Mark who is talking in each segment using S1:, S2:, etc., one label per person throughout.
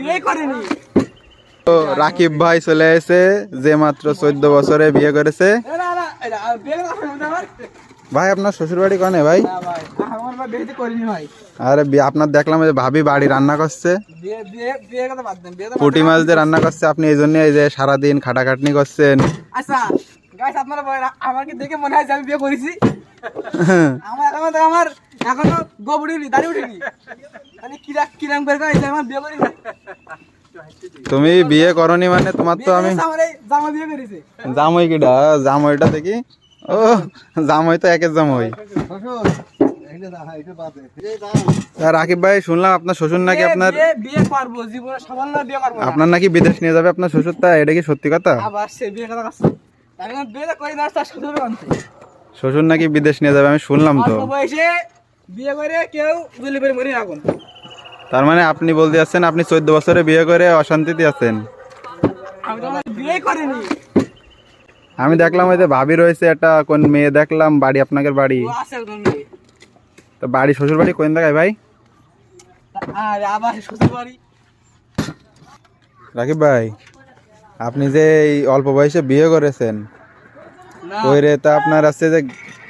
S1: বিয়ে করেনি।
S2: তো রাকিব ভাই চলে এসে যে মাত্র চোদ্দ বছরে বিয়ে করেছে। ভাই আপনার শ্বশুর বাড়ি কনে ভাই? আরে আপনার দেখলাম যে ভাবি বাড়ি রান্না করছে। পুঁটি মাছ দিয়ে রান্না করছে আপনি এই জন্য এই যে সারাদিন খাটাখাটনি করছেন।
S1: আচ্ছা আপনারা আমার দেখে মনে হয় আমি বিয়ে করেছি? আমার আমার এখনও গোবর উঠিনি দাড়ি উঠিনি। কিরা করে
S2: তুমি বিয়ে করনি মানে তোমার তো আমি জামই কিডা? জামইটা দেখি। ও জামই তো একের জামই। রাকিব ভাই শুনলাম আপনার শ্বশুর নাকি আপনার
S1: বিয়ে- বিয়ে জীবনে সবার বিয়ে করব
S2: আপনার নাকি বিদেশ নিয়ে যাবে আপনার শ্বশুর তা এটা কি সত্যি কথা?
S1: আবার সে বিয়ে কথা করছে আমি বিয়ে করি না তার সাথে
S2: শ্বশুর নাকি বিদেশ নিয়ে যাবে আমি শুনলাম তো।
S1: বয়সে বিয়ে করে কেউ করে মরি রাখুন
S2: তার মানে আপনি বলতে যাচ্ছেন আপনি চোদ্দ বছরে বিয়ে করে অশান্তিতে আছেন।
S1: আমি
S2: দেখলাম ওই যে ভাবি রয়েছে একটা কোন মেয়ে দেখলাম বাড়ি আপনাদের বাড়ি। তো বাড়ি শ্বশুর বাড়ি কোন জায়গায় ভাই?
S1: আর আবার শ্বশুর বাড়ি
S2: রাকিব ভাই আপনি যে এই অল্প বয়সে বিয়ে করেছেন ওই রে তা আপনার আছে যে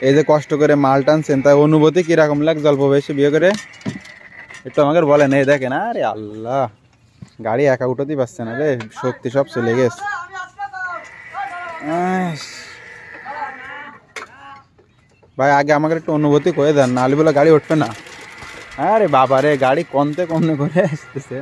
S2: এই যে কষ্ট করে মাল টানছেন তাই অনুভূতি কীরকম লাগছে অল্প বয়সে বিয়ে করে? একটু আমাকে বলে নেই দেখেন আরে আল্লাহ। গাড়ি একা উঠোতেই পারছে না রে, শক্তি সব চলে গেছে। ভাই, আগে আমাকে একটু অনুভূতি করে দেন নাহলে বলে গাড়ি উঠবে না। আরে বাবা রে গাড়ি কমতে কমতে করে আসতেছে।